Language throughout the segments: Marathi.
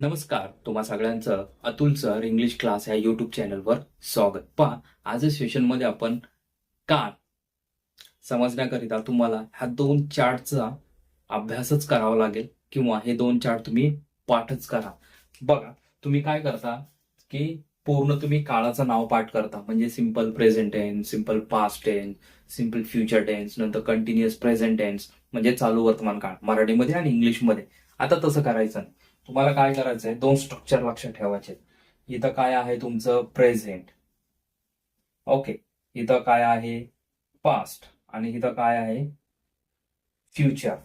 नमस्कार तुम्हा सगळ्यांचं अतुल सर इंग्लिश क्लास या युट्यूब चॅनलवर स्वागत. पहा आज सेशनमध्ये आपण काळ समजण्याकरिता तुम्हाला ह्या दोन चार्टचा अभ्यासच करावा लागेल किंवा हे दोन चार्ट तुम्ही पाठच करा. बघा तुम्ही काय करता की पूर्ण तुम्ही काळाचं नाव पाठ करता. म्हणजे simple present tense simple past tense simple future tense नंतर कंटिन्युअस प्रेझेंट टेन्स म्हणजे चालू वर्तमान काळ. मराठीमध्ये आणि इंग्लिशमध्ये आता तसं करायचं नाही. तुम्हाला काय करायचंय? दोन स्ट्रक्चर लक्षात ठेवायचे इथं काय आहे तुमचं प्रेझेंट ओके इथं काय आहे? पास्ट आणि इथं काय आहे? फ्युचर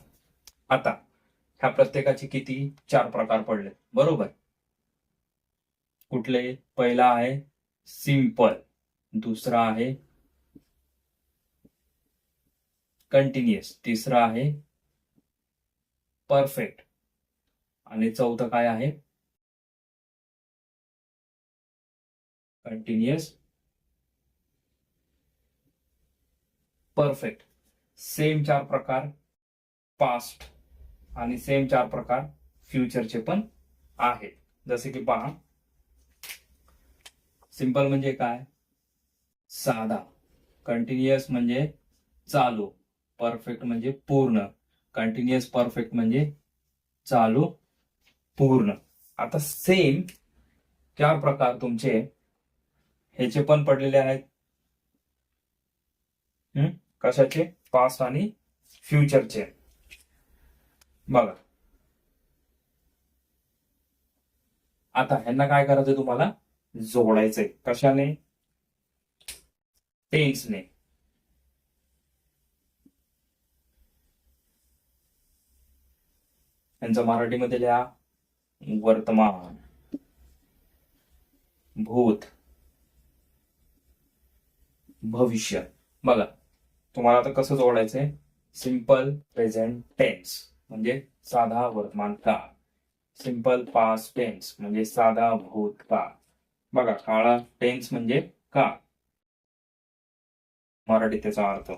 आता. ह्या प्रत्येकाचे किती? चार प्रकार पडले बरोबर? कुठले? पहिला आहे सिंपल दुसरा आहे कंटिन्युअस तिसरा आहे परफेक्ट आणि चौथं काय आहे? कंटिन्युअस परफेक्ट सेम चार प्रकार पास्ट आणि सेम चार प्रकार फ्युचरचे पण आहेत. जसे की पहा सिंपल म्हणजे काय? साधा. कंटिन्युअस म्हणजे चालू. परफेक्ट म्हणजे पूर्ण. कंटिन्युअस परफेक्ट म्हणजे चालू. पूर्ण. आता सेम चार प्रकार तुमचे. ह्याचे पण पडलेले आहेत. कशाचे? पास्ट आणि फ्युचरचे बघा. आता ह्यांना काय करायचंय तुम्हाला? जोडायचंय. कशाने? टेन्सने यांचं मराठीमध्ये लिहा. वर्तमान भूत भविष्य. बघा तुम्हाला आता कसं जोडायचंय? सिंपल प्रेझेंट टेन्स म्हणजे साधा वर्तमान काळ. सिंपल पास्ट टेन्स म्हणजे साधा भूत काळ. बघा काळा टेन्स म्हणजे काळ. मराठी त्याचा अर्थ.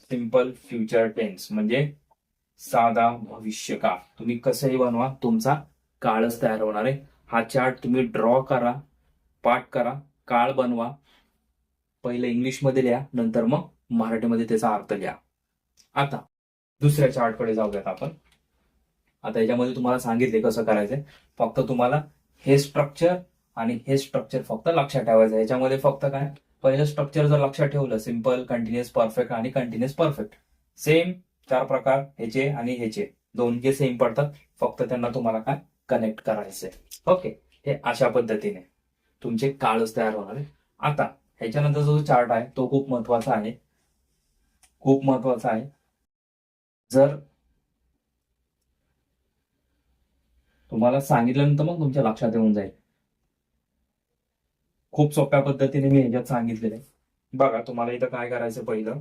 सिंपल फ्युचर टेन्स म्हणजे साधा भविष्य काळ तुम्ही कसंही बनवा तुमचा काळच तयार होणार आहे. हा चार्ट तुम्ही ड्रॉ करा पाठ करा काळ बनवा. पहिले इंग्लिशमध्ये लिहा नंतर मग मराठीमध्ये त्याचा अर्थ लिहा. आता दुसऱ्या चार्टकडे जाऊयात आपण. आता याच्यामध्ये तुम्हाला सांगितले कसं करायचंय. फक्त तुम्हाला हे स्ट्रक्चर आणि हे स्ट्रक्चर फक्त लक्षात ठेवायचं याच्यामध्ये फक्त काय? पहिलं स्ट्रक्चर जर लक्षात ठेवलं सिंपल कंटिन्युअस परफेक्ट आणि कंटिन्युअस परफेक्ट सेम चार प्रकार ह्याचे आणि ह्याचे. दोन जे सेम पडतात. फक्त त्यांना तुम्हाला काय? कनेक्ट करायचंय. ओके हे अशा पद्धतीने तुमचे काळच तयार होणार आहे आता ह्याच्यानंतर जो चार्ट आहे तो खूप महत्त्वाचा आहे. खूप महत्त्वाचा आहे. जर तुम्हाला सांगितल्यानंतर मग तुमच्या लक्षात येऊन जाईल. खूप सोप्या पद्धतीने मी ह्याच्यात सांगितलेलं आहे. बघा तुम्हाला इथं काय करायचं पहिलं?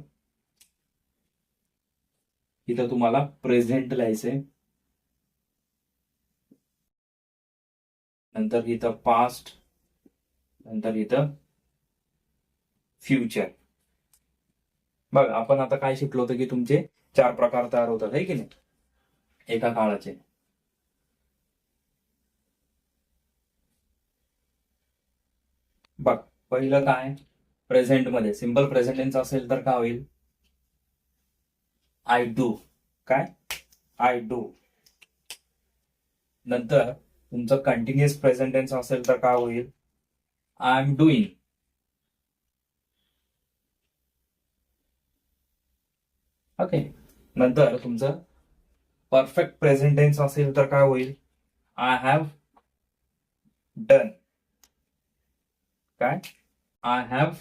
इथं तुम्हाला प्रेझेंट लिहायचंय. नंतर इथं पास्ट नंतर इथं फ्युचर बघ आपण आता काय शिकलो होतं की तुमचे चार प्रकार तयार होतात आहे की नाही? एका काळाचे. बघ पहिलं काय? प्रेझेंटमध्ये. सिंपल प्रेझेंटेन्स असेल तर काय होईल? आय डू काय? आय डू नंतर तुमचं कंटिन्युअस प्रेझेंट टेन्स असेल तर काय होईल? आय एम डुईंग ओके नंतर तुमचं परफेक्ट प्रेझेंट टेन्स असेल तर काय होईल? आय हॅव डन काय? आय हॅव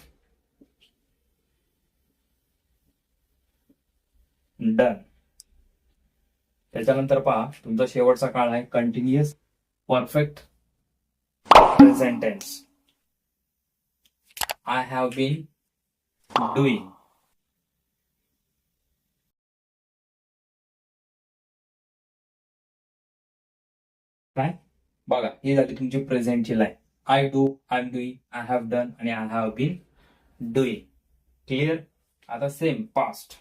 डन त्याच्यानंतर पहा तुमचा शेवटचा काळ आहे. Continuous perfect present tense I have been doing काय? बघा ही झाली तुमची प्रेझेंटची line I do I am doing I have done आणि I have been doing clear आता सेम पास्ट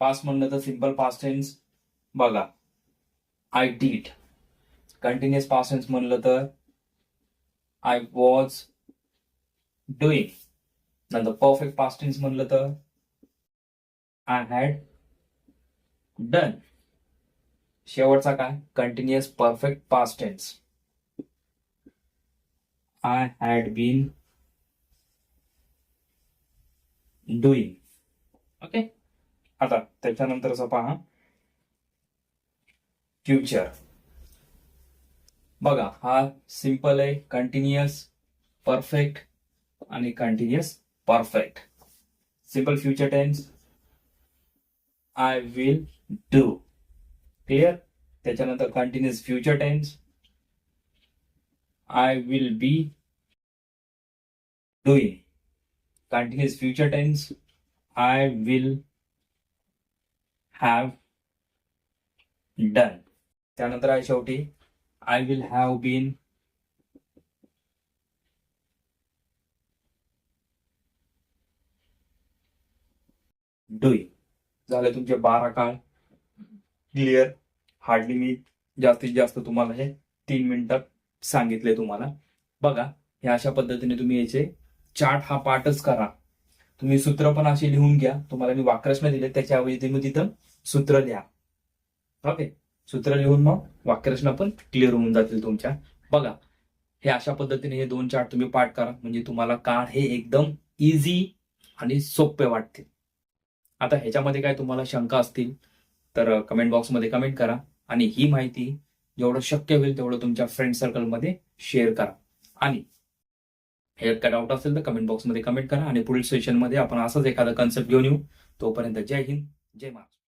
पास म्हणलं तर सिंपल पास्ट टेन्स बघा. I did continuous past tense म्हणलं तर आय वॉज डुईंग नंतर परफेक्ट पास्ट टेन्स म्हणलं तर आय हॅड डन शेवटचा काय? Continuous perfect past tense. I had been doing okay आता त्याच्यानंतरचा पहा. फ्युचर बघा हा सिंपल आहे कंटिन्युअस परफेक्ट आणि continuous perfect simple future tense I will do clear त्याच्यानंतर continuous future tense I will be doing continuous future tense I will have done त्यानंतर आहे शेवटी I will have been doing झाले तुमचे बारा काळ. क्लिअर हार्डली मी जास्तीत जास्त तुम्हाला हे तीन मिनिटात सांगितले तुम्हाला. बघा हे अशा पद्धतीने तुम्ही याचे चार्ट हा पाठच करा. तुम्ही सूत्र पण असे लिहून घ्या. तुम्हाला मी वाक्यरचना दिले त्याच्याऐवजी तुम्ही तिथं सूत्र लिहा. ओके सूत्र लिहून मग वाक्यरचना पण क्लिअर होऊन जातील तुमच्या. बघा हे अशा पद्धतीने हे दोन चार्ट तुम्ही पाठ करा. म्हणजे तुम्हाला काळ हे एकदम इझी आणि सोपे वाटतील. आता ह्याच्यामध्ये काय तुम्हाला शंका असतील तर कमेंट बॉक्समध्ये कमेंट करा. आणि ही माहिती जेवढं शक्य होईल तेवढं तुमच्या फ्रेंड सर्कलमध्ये शेअर करा. आणि हे काय डाऊट असेल तर कमेंट बॉक्समध्ये कमेंट करा. आणि पुढील सेशनमध्ये आपण असंच एखादा कन्सेप्ट घेऊन येऊ. तोपर्यंत जय हिंद जय महाराष्ट्र.